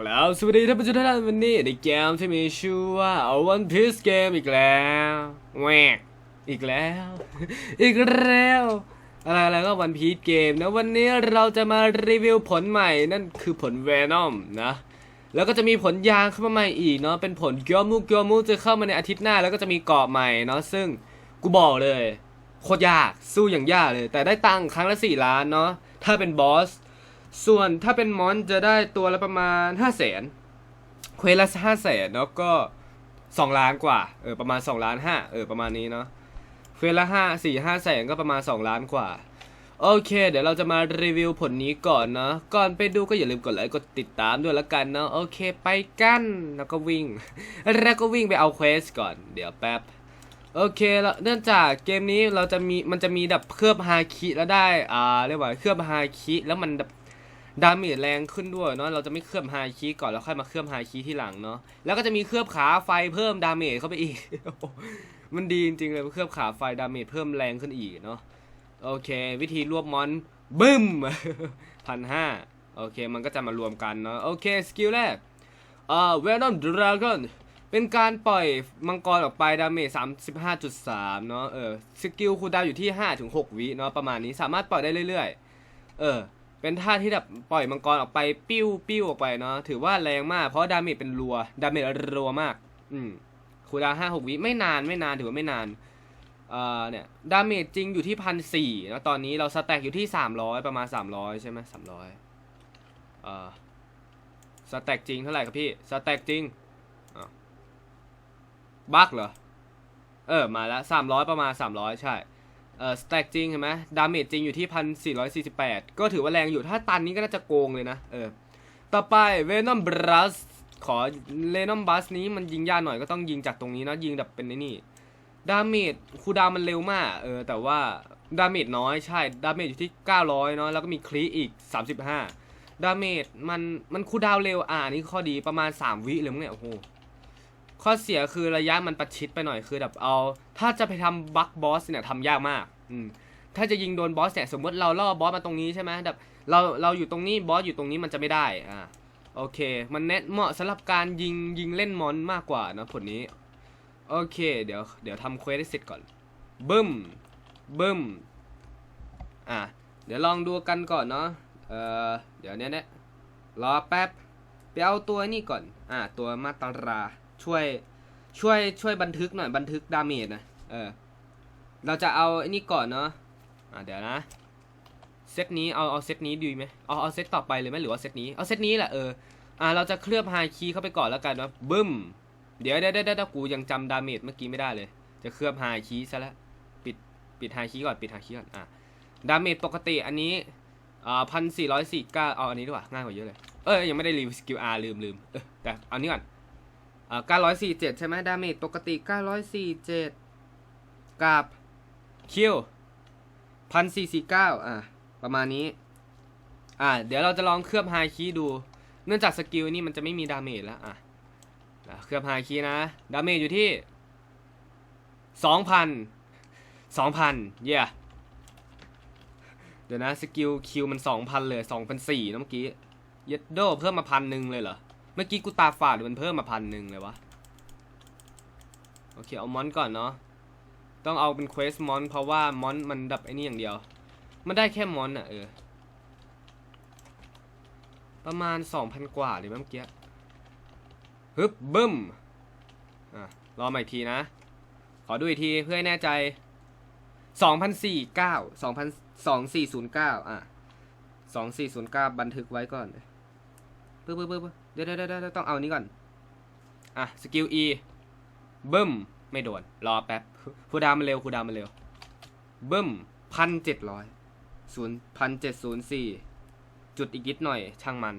กล่าวสวัสดีท่านผู้ชมทุกท่านวันนี้ในเกมที่มีชื่อว่า One Piece Game อีกแล้วแหวกอีกแล้ว อีกแล้ว อะไรอะไรก็ One Piece Game นะวันนี้เราจะมารีวิวผลใหม่นั่นคือผล Venom นะ แล้วก็จะมีผลยางเข้ามาใหม่อีกเนาะเป็นผลเกียวมูเกียวมูจะเข้ามาในอาทิตย์หน้าแล้วก็จะมีเกาะใหม่เนาะซึ่งกูบอกเลยโคตรยากสู้อย่างยากเลย แต่ได้ตังค์ครั้งละ4ล้านเนาะถ้าเป็นบอส ส่วนถ้าเป็นมอนจะได้ตัวละประมาณ 5 0 0แสนเควสละห้าแสนแล้วก็2ล้านกว่าเออประมาณ2ล้านห้าเออประมาณนี้เนาะเควสละห้าสี่ห้าแสนก็ประมาณ2ล้านกว่า โอเค เดี๋ยวเราจะมารีวิวผลนี้ก่อนเนาะก่อนไปดูก็อย่าลืมกดไลค์กดติดตามด้วยละกันเนาะโอเคไปกันแล้วก็วิ่ง แล้วก็วิ่งไปเอาเควสก่อนเดี๋ยวแป๊บโอเคแล้วเนื่องจากเกมนี้เราจะมีมันจะมีแบบเคลือบฮาคิแล้วได้อ่าเรียกว่าเคลือบฮาคิแล้วมันแบบ ดาเมจแรงขึ้นด้วยเนาะเราจะไม่เคลือบฮาคิก่อนแล้วค่อยมาเคลือบฮาคิที่หลังเนาะแล้วก็จะมีเคลือบขาไฟเพิ่มดาเมจเข้าไปอีก มันดีจริงๆเลยเคลือบขาไฟดาเมจเพิ่มแรงขึ้นอีกเนาะโอเค วิธีรวบมอนบึ้มพันห้าโอเคมันก็จะมารวมกันเนาะโอเคสกิลแรกอ่าเวนอมดราก้อนเป็นการปล่อยมังกรออกไปดาเมจ35.3 เนาะเออสกิลคูลดาวอยู่ที่ 5-6 วิเนาะประมาณนี้สามารถปล่อยได้เรื่อยๆ เออ เป็นท่าที่แบบปล่อยมังกรออกไปปิ้วปิ้วออกไปเนาะถือว่าแรงมากเพราะดาเมจเป็นรัวดาเมจรัวมาก อืมคูดาวน์5-6วิไม่นานไม่นานถือว่าไม่นานเอ่อเนี่ยดาเมจจริงอยู่ที่พันสี่แล้วตอนนี้เราสแต็กอยู่ที่300ประมาณ300ใช่ไหม300เอ่อสแต็กจริงเท่าไหร่ครับพี่สแต็กจริงบักเหรอเออมาแล้วสามร้อยประมาณสามร้อยใช่ เออสแต็กจริงเห็นไหมดาเมจจริงอยู่ที่พันสี่ร้อยสี่สิบแปดก็ถือว่าแรงอยู่ถ้าตันนี้ก็น่าจะโกงเลยนะเออต่อไปเวนอมบรัสขอเลนอมบัสนี้มันยิงยากหน่อยก็ต้องยิงจากตรงนี้นะยิงแบบเป็นไอ้นี่ดาเมจคูดามันเร็วมากเออแต่ว่าดาเมจน้อยใช่ดาเมจอยู่ที่ 900เนาะแล้วก็มีคลีอีก 35 ดาเมจมันมันคูดาวน์เร็วอ่านี่ข้อดีประมาณ 3 วิเลยมั้งเนี่ยโอ้โห ข้อเสียคือระยะมันประชิดไปหน่อยคือแบบเอา ถ้าจะไปทำบัคบอสเนี่ยทำยากมากอืมถ้าจะยิงโดนบอสเนี่ยสมมติเราล่อบอสมาตรงนี้ใช่ไหมแบบเราเราอยู่ตรงนี้บอสอยู่ตรงนี้มันจะไม่ได้อ่าโอเค มันเน็ตเหมาะสำหรับการยิงยิงเล่นมอนมากกว่านะผลนี้ โอเค เดี๋ยวเดี๋ยวทำเควสให้เสร็จก่อนบึ้มบึ้มอะเดี๋ยวลองดูกันก่อนเนาะเออเดี๋ยวเนี้ยเนี่ยรอแป๊บไปเอาตัวนี่ก่อน อะตัวมาตรา ช่วยช่วยช่วยบันทึกหน่อยบันทึกดาเมจนะเออเราจะเอาไอ้นี่ก่อนเนาะอะเดี๋ยวนะเซตนี้เอาเอาเซตนี้ดีไหมเอาเอาเซตต่อไปเลยไหมหรือว่าเซตนี้เอาเซตนี้แหละเอออะเราจะเคลือบไฮคีเข้าไปก่อนแล้วกันนาะบึ้มเดี๋ยวเดี๋ยวเดี๋ยวเดี๋ยวกูยังจำดาเมจเมื่อกี้ไม่ได้เลย จะเคลือบไฮคีซะแล้วปิดปิดไฮคีก่อนปิดไฮคีก่อนอะดาเมจปกติอันนี้อ่าพันสี่ร้อยสี่เก้าเอาอันนี้ดีกว่าง่ายกว่าเยอะเลยเอ้ยยังไม่ได้รีวิวสกิลอาร์ลืมลืมแต่เอานี้ก่อน อ่าเก้าร้อยสี่เจ็ดใช่ไหมดาเมจปกติเก้าร้อยสี่เจ็ดกับคิวพันสี่สี่เก้าอะ ประมาณนี้ อ่า เดี๋ยวเราจะลองเคลือบไฮคีดู เนื่องจากสกิลนี่มันจะไม่มีดาเมจแล้ว อะ เคลือบไฮคีนะ ดาเมจอยู่ที่สองพันสองพันเย่เดี๋ยวนะ สกิลคิวมันสองพันเลยสองพันสี่นะเมื่อกี้ เย็ดโดเพิ่มมาพันหนึ่งเลยเหรอ เมื่อกี้กูตาฝาดหรือมันเพิ่มมาพันหนึ่งเลยวะ โอเค เอามอนก่อนเนาะ ต้องเอาเป็นเควสมอนเพราะว่ามอนมันดับไอ้นี่อย่างเดียว มันได้แค่มอนอะเออ ประมาณสองพันกว่าเลยเมื่อกี้ฮึบบึ้ม อะ รอใหม่อีกทีนะ ขอดูอีกทีเพื่อให้แน่ใจสองพันสี่เก้าสองพันสองสี่ศูนย์เก้าอะสองสี่ศูนย์เก้าบันทึกไว้ก่อนปึ๊บปึ๊บปึ๊บ เดี๋ยวเดี๋ยวเดี๋ยวเดี๋ยวต้องเอานี้ก่อน อะ สกิล E บึ้ม ไม่โดน รอแป๊บคูดามันเร็วคูดามันเร็ว บึ้มพันเจ็ดร้อยศูนย์พันเจ็ดศูนย์สี่จุดอีกนิดหน่อย ช่างมัน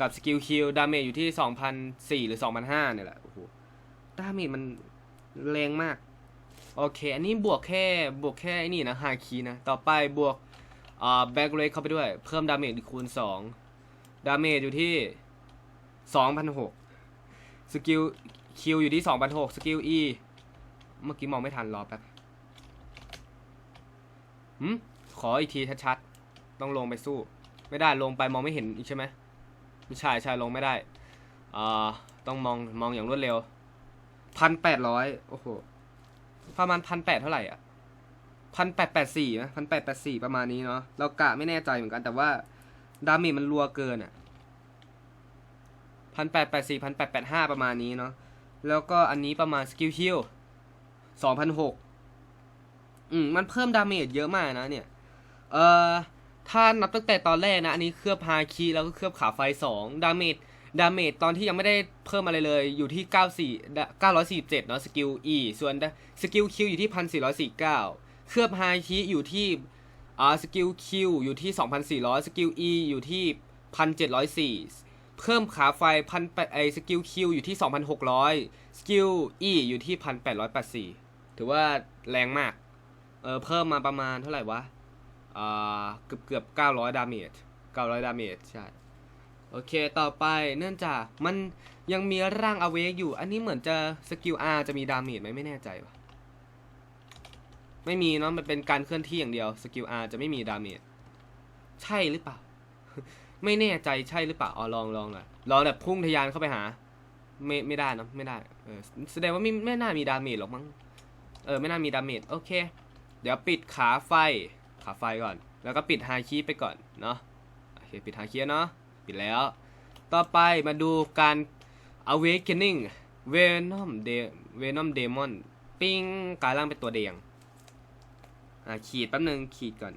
กับสกิลคิวดาเมจอยู่ที่สองพันสี่หรือสองพันห้าเนี่ยแหละ โอ้โห ดาเมจมันแรงมาก โอเค อันนี้บวกแค่บวกแค่ไอ้นี่นะฮาคีนะ ต่อไปบวกอ่าแบ็กเรเข้าไปด้วย เพิ่มดาเมจคูณสองดาเมจอยู่ที่ สองพันหกสกิลคิวอยู่ที่สองพันหกสกิล E เมื่อกี้มองไม่ทันรอแป๊บหืมขออีกทีชัดๆ ต้องลงไปสู้ ไม่ได้ลงไปมองไม่เห็นอีกใช่ไหมไม่ใช่ใช่ลงไม่ได้อ่าต้องมองมองอย่างรวดเร็วพันแปดร้อยโอ้โห ประมาณพันแปดเท่าไหร่อะพันแปดแปดสี่นะพันแปดแปดสี่ประมาณนี้เนาะเรากะไม่แน่ใจเหมือนกัน แต่ว่า ดาเมจมันรัวเกินอะ พันแปดแปดสี่พันแปดแปดห้าประมาณนี้เนาะแล้วก็อันนี้ประมาณสกิลคิวสองพันหกอืมมันเพิ่มดาเมจเยอะมากนะเนี่ย เอ่อถ้านับตั้งแต่ตอนแรกนะ อันนี้เคลือบฮาคีแล้วก็เคลือบขาไฟ2ดาเมจดาเมจตอนที่ยังไม่ได้เพิ่มอะไรเลยอยู่ที่ 94 947 เนาะสกิล E ส่วนสกิล Q อยู่ที่ 1449 เคลือบฮาคีอยู่ที่อ่าสกิล Q อยู่ที่ 2400 สกิล E อยู่ที่ 1704 เพิ่มขาไฟพันแปดไอสกิล Q อยู่ที่ 2600 สกิล E อยู่ที่ 1884 ถือว่าแรงมาก เออเพิ่มมาประมาณเท่าไหร่วะอ่าเกือบเกือบเก้าร้อยดาเมจเก้าร้อยดาเมจ ใช่ โอเคต่อไปเนื่องจากมันยังมีร่างอเวกอยู่ อันนี้เหมือนจะสกิล R จะมีดาเมจไหมไม่แน่ใจวะไม่มีเนาะมันเป็นการเคลื่อนที่อย่างเดียวสกิล R จะไม่มีดาเมจ ใช่หรือเปล่า ไม่แน่ใจใช่หรือเปล่าอ๋อลองลองอะลองแบบพุ่งทะยานเข้าไปหา ไม่ไม่ได้เนะไม่ได้เออแสดงว่าไม่ไม่น่ามีดาเมจหรอกมั้งเออไม่น่ามีดาเมจโอเค เดี๋ยวปิดขาไฟขาไฟก่อน แล้วก็ปิดไฮคีไปก่อนเนาะโอเคปิดไฮคีเนาะปิดแล้ว ต่อไปมาดูการ awakening venom de venom demon ปิ้งกลายร่างเป็นตัวแดงอ่าขีดแป๊บนึงขีดก่อน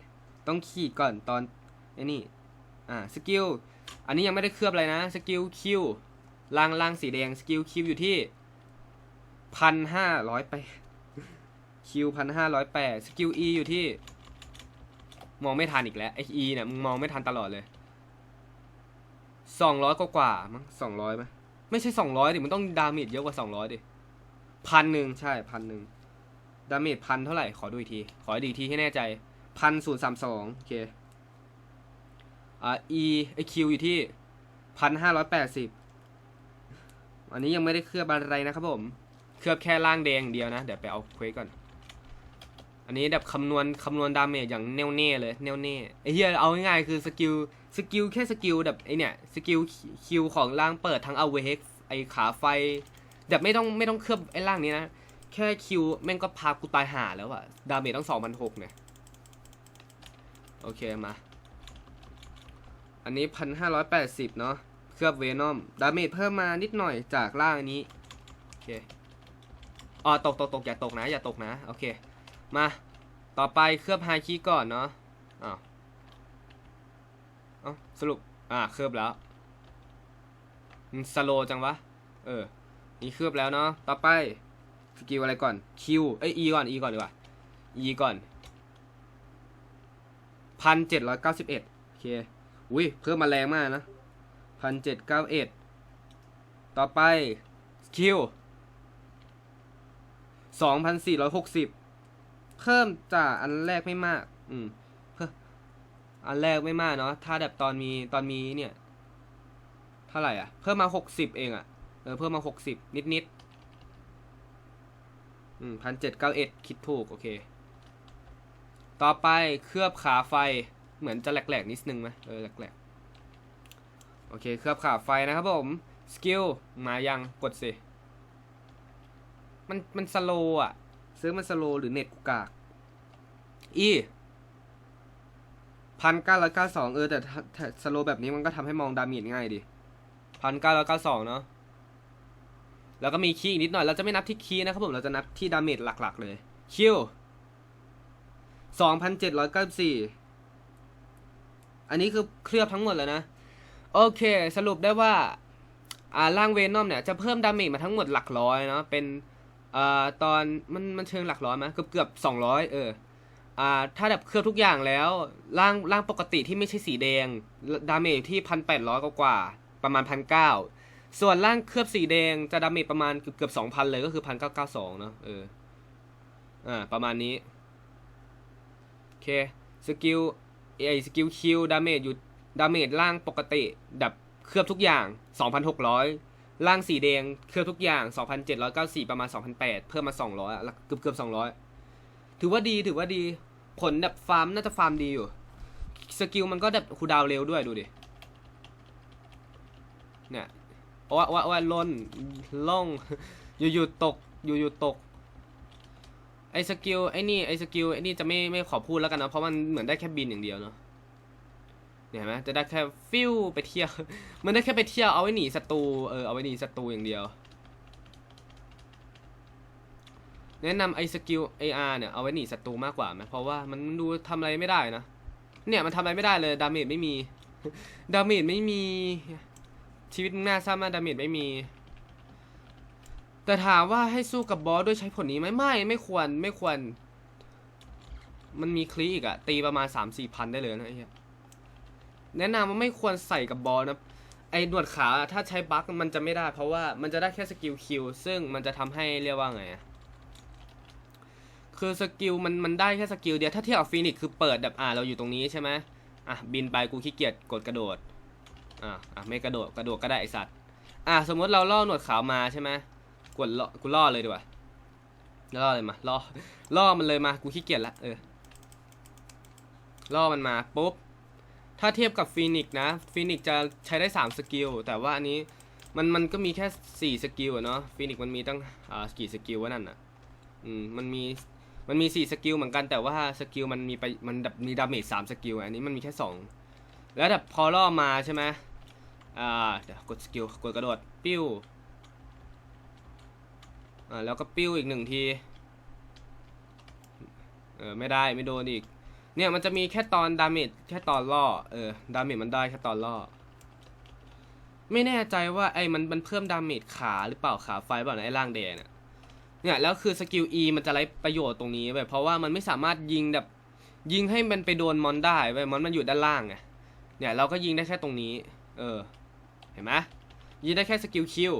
ต้องขีดก่อนตอนไอ้นี่ อ่าสกิลอันนี้ยังไม่ได้เคลือบอะไรนะสกิลคิวลางลางสีแดงสกิลคิวอยู่ที่พันห้าร้อยไปคิวพันห้าร้อยแปดสกิลอีอยู่ที่ มองไม่ทันอีกแล้วไออีเนี่ยมึงมองไม่ทันตลอดเลยสองร้อยกว่ามั้งสองร้อยไหมไม่ใช่สองร้อยดิมันต้องดาเมจเยอะกว่าสองร้อยดิพันหนึ่งใช่พันหนึ่งดาเมจพันเท่าไหร่ ขอดูอีกที ขอดูอีกทีให้แน่ใจพันศูนย์สามสองโอเค อ่า E ไอคิวอยู่ที่พันห้าร้อยแปดสิบอันนี้ยังไม่ได้เคลือบอะไรนะครับผม เคลือบแค่ล่างแดงเดียวนะ เดี๋ยวไปเอาเควสก่อน อันนี้แบบคำนวณคำนวณดาเมจอย่างแน่วแน่เลยแน่วแน่ไอ้เหี้ยเอาง่ายๆคือสกิลสกิลแค่สกิลแบบไอเนี่ยสกิลคิวของร่างเปิดทั้งเอาเวกไอขาไฟแบบไม่ต้องไม่ต้องเคลือบไอร่างนี้นะ แค่คิวแม่งก็พากูตายห่าแล้วอะดาเมจตั้งสองพันหกเนี่ย โอเคมา อันนี้พันห้าร้อยแปดสิบเนาะ เคลือบเวนอม ดาเมจเพิ่มมานิดหน่อยจากร่างนี้ โอเค อ๋อ ตกตกตกอย่าตกนะ อย่าตกนะ โอเค มา ต่อไปเคลือบไฮคีก่อนเนาะอ้าวเอ้าสรุป อ่า เคลือบแล้วมันสโลจังวะ เออ นี่เคลือบแล้วเนาะ ต่อไป สกิลอะไรก่อน Q เอ้ย E ก่อน E ก่อนดีกว่า E ก่อนพันเจ็ดร้อยเก้าสิบเอ็ดโอเค อุ้ยเพิ่มมาแรงมากนะพันเจ็ดเก้าเอ็ดต่อไป Q สองพันสี่ร้อยหกสิบเพิ่มจากอันแรกไม่มาก อืมเพิ่มอันแรกไม่มากเนาะ ถ้าแบบตอนมีตอนมีเนี่ย เท่าไหร่อะ เพิ่มมาหกสิบเองอะ เออ เพิ่มมาหกสิบนิดนิดๆอืมพันเจ็ดเก้าเอ็ดคิดถูก โอเค ต่อไปเคลือบขาไฟ เหมือนจะแหลกๆนิดนึงไหมเออแหลกๆ โอเคเคลือบขาไฟนะครับผม สกิล มายังกดสิ มันมันสโลอะ ซื้อมันสโลหรือเน็ตกูกาก อีพันเก้าร้อยเก้าสองเออแต่สโลแบบนี้มันก็ทำให้มองดาเมจง่ายดิพันเก้าร้อยเก้าสองเนาะแล้วก็มีคีย์อีกนิดหน่อย เราจะไม่นับที่คีย์นะครับผม เราจะนับที่ดาเมจหลักๆเลย คิวสองพันเจ็ดร้อยเก้าสี่ อันนี้คือเคลือบทั้งหมดแล้วนะ โอเค สรุปได้ว่าอ่าร่างเวนอมเนี่ยจะเพิ่มดาเมจมาทั้งหมดหลักร้อยเนาะเป็นอ่าตอนมันมันเชิงหลักร้อยไหมเกือบเกือบสองร้อยเอออ่าถ้าแบบเคลือบทุกอย่างแล้วร่างร่างปกติที่ไม่ใช่สีแดงดาเมจที่พันแปดร้อยกว่าประมาณพันเก้าส่วนร่างเคลือบสีแดงจะดาเมจประมาณเกือบเกือบสองพันเลยก็คือพันเก้าเก้าสองเนาะเอออ่าประมาณนี้โอเคสกิล ไอสกิลคิวดาเมจอยู่ดาเมจร่างปกติแบบเคลือบทุกอย่าง 2,600 ล่างสีแดงเคลือบทุกอย่าง 2,794 ประมาณ2,008เพิ่มมา 200อะเกือบเกือบ200 ถือว่าดีถือว่าดีผลแบบฟาร์มน่าจะฟาร์มดีอยู่ สกิลมันก็แบบคูดาวเร็วด้วยดูดิ เนี่ยว่าว่าว่าล่นล่องอยู่ๆตกอยู่ๆตก ไอ้สกิลไอ้นี่ไอ้สกิลไอ้นี่จะไม่ไม่ขอพูดแล้วกันนะเพราะมันเหมือนได้แค่บินอย่างเดียวเนาะเนี่ยเห็นไหมจะได้แค่ฟิวไปเที่ยว มันได้แค่ไปเที่ยวเอาไว้หนีศัตรูเออเอาไว้หนีศัตรูอย่างเดียว แนะนำไอ้สกิล AR เนี่ยเอาไว้หนีศัตรูมากกว่าไหมเพราะว่ามันดูทำอะไรไม่ได้นะเนี่ยมันทำอะไรไม่ได้เลยดาเมจไม่มีดาเมจไม่มีชีวิตมึงน่าซ้ำมากดาเมจไม่มี แต่ถามว่าให้สู้กับบอสด้วยใช้ผลนี้ไหมไม่ ไม่ควรไม่ควร มันมีคลีอีกอะตีประมาณ3 4มสี่พันได้เลยนะไอ้เหี้ยแนะนำว่าไม่ควรใส่กับบอสนะไอ้หนวดขาถ้าใช้บั๊กมันจะไม่ได้ เพราะว่ามันจะได้แค่สกิลคิวซึ่งมันจะทำให้เรียกว่าไงอะคือสกิลมันมันได้แค่สกิลเดียวถ้าเทียบกับฟีนิกคือเปิดแบบอ่าเราอยู่ตรงนี้ใช่ไหมอะบินไปกูขี้เกียจกดกระโดดอะอะไม่กระโดดกระโดดก็ได้ไอสัตว์อะสมมติเราล่อหนวดขาวมาใช่ไหม กดล่อกูล่อเลยดีกว่าล่อเลยมาล่อล่อมันเลยมากูขี้เกียจละเออล่อมันมาปุ๊บถ้าเทียบกับฟีนิกซ์นะฟีนิกซ์จะใช้ได้ 3 สกิล แต่ว่าอันนี้มันมันก็มีแค่ 4 สกิลอะเนาะฟีนิกซ์มันมีตั้งอ่ากี่สกิลวะนั่นอะอืมมันมีมันมี 4 สกิลเหมือนกันแต่ว่าสกิลมันมีไปมันมีดาเมจ3สกิลอะอันนี้มันมีแค่สองแล้วแบบพอล่อมาใช่ไหมอ่าเดี๋ยวกดสกิลกดกระโดดปิ้ว อ่าแล้วก็ปิ้วอีกหนึ่งทีเออไม่ได้ไม่โดนอีก เนี่ยมันจะมีแค่ตอนดาเมจแค่ตอนล่อเออดาเมจมันได้แค่ตอนล่อไม่แน่ใจว่าไอ้มันมันเพิ่มดาเมจขาหรือเปล่าขาไฟเปล่านะไอ้ร่างแดงเนี่ยเนี่ยแล้วคือสกิล E มันจะไรประโยชน์ตรงนี้แบบเพราะว่ามันไม่สามารถยิงแบบยิงให้มันไปโดนมอนได้เว้ยมอนมันอยู่ด้านล่างไงเนี่ยเราก็ยิงได้แค่ตรงนี้ เออ เห็นไหมยิงได้แค่สกิลคิว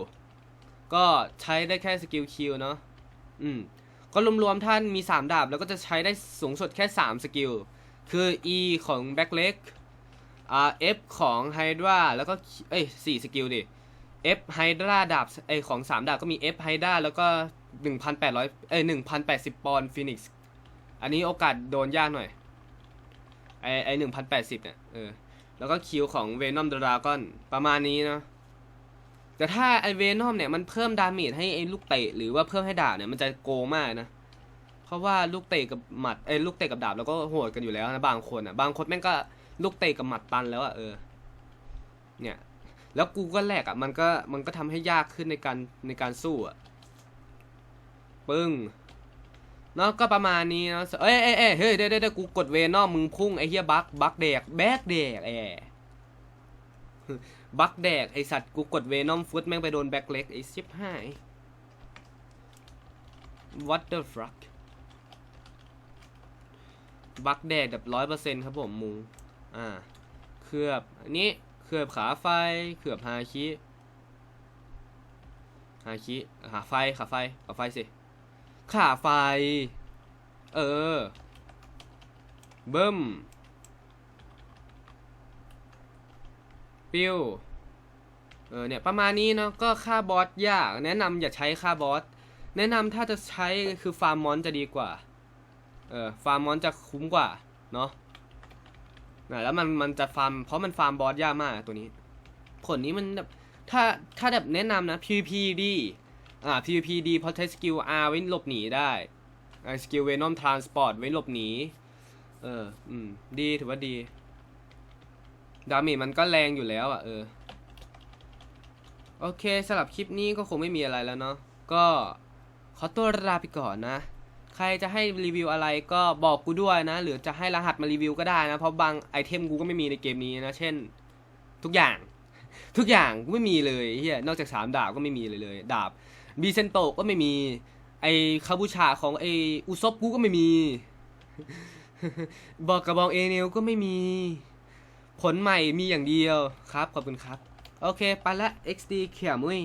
ก็ใช้ได้แค่สกิลคิวเนาะอืมก็รวมๆท่านมี 3 ดาบ แล้วก็จะใช้ได้สูงสุดแค่ 3 สกิล คือ E ของ Back Leg อ่า F ของ Hydra แล้วก็ เอ้ย4สกิลดิ F Hydra ดาบเอ้ยของ 3 ดาบก็มี F Hydra แล้วก็ 1,800เอ้ย1,080 ปอนด์ Phoenix อันนี้โอกาสโดนยากหน่อย ไอไอหนึ่งพันแปดสิบเนี่ย เออ แล้วก็คิวของเวนอมดราก้อนประมาณนี้เนาะ แต่ถ้าไอเวนอมเนี่ยมันเพิ่มดาเมจให้ไอลูกเตะหรือว่าเพิ่มให้ดาบเนี่ยมันจะโกงมากนะ เพราะว่าลูกเตะกับหมัดไอลูกเตะกับดาบแล้วก็โหดกันอยู่แล้วนะบางคนอะบางคนแม่งก็ลูกเตะกับหมัดตันแล้วอะเออ เนี่ย แล้วกูก็แลกอะมันก็มันก็ทำให้ยากขึ้นในการในการสู้อะปึ้งเนาะก็ประมาณนี้เนาะเอ้ยเอ้ยเอ้ยเฮ้ยเดี๋ยวเดี๋ยวเดี๋ยวกูกดเวนอมมึงพุ่งไอเหี้ยบักบักแดกแบกแดกแอ บักแดก ไอสัตว์กูกดเวนอมฟุตแม่งไปโดนแบ็คเล็กไอชิบหาย what the fuck บักแดกแบบร้อยเปอร์เซ็นต์ครับผมมู อ่า เคลือบ อันนี้ เคลือบขาไฟ เคลือบฮาคิ ฮาคิ ขาไฟ ขาไฟ ขาไฟสิ ขาไฟ เออ เบิ้ม ปิ้วเออเนี่ยประมาณนี้เนาะก็ค่าบอสยาก แนะนำอย่าใช้ค่าบอส แนะนำถ้าจะใช้คือฟาร์มมอนจะดีกว่า เออฟาร์มมอนจะคุ้มกว่าเนาะนะแล้วมันมันจะฟาร์มเพราะมันฟาร์มบอสยากมากตัวนี้ ผลนี้มันแบบถ้าถ้าแบบแนะนำนะ PVP ดีอ่า PVP ดีเพราะใช้สกิล R ไว้หลบหนีได้สกิล Venom Transport ไว้หลบหนี เออ อืม ดี ถือว่าดี ดาเมจมันก็แรงอยู่แล้วอะเออ โอเคสำหรับคลิปนี้ก็คงไม่มีอะไรแล้วเนาะก็ขอตัวลาไปก่อนนะ ใครจะให้รีวิวอะไรก็บอกกูด้วยนะ หรือจะให้รหัสมารีวิวก็ได้นะ เพราะบางไอเทมกูก็ไม่มีในเกมนี้นะ เช่น ทุกอย่าง ทุกอย่างกูไม่มีเลยเฮียนอกจากสามดาบก็ไม่มีเลยเลยดาบบีเซนโตก็ไม่มี ไอคาบูชาของไออุซบกูก็ไม่มีบอกกระบองเอเนลก็ไม่มี ผลใหม่มีอย่างเดียวครับ ขอบคุณครับ โอเค ไปละ XD เขียมุ้ย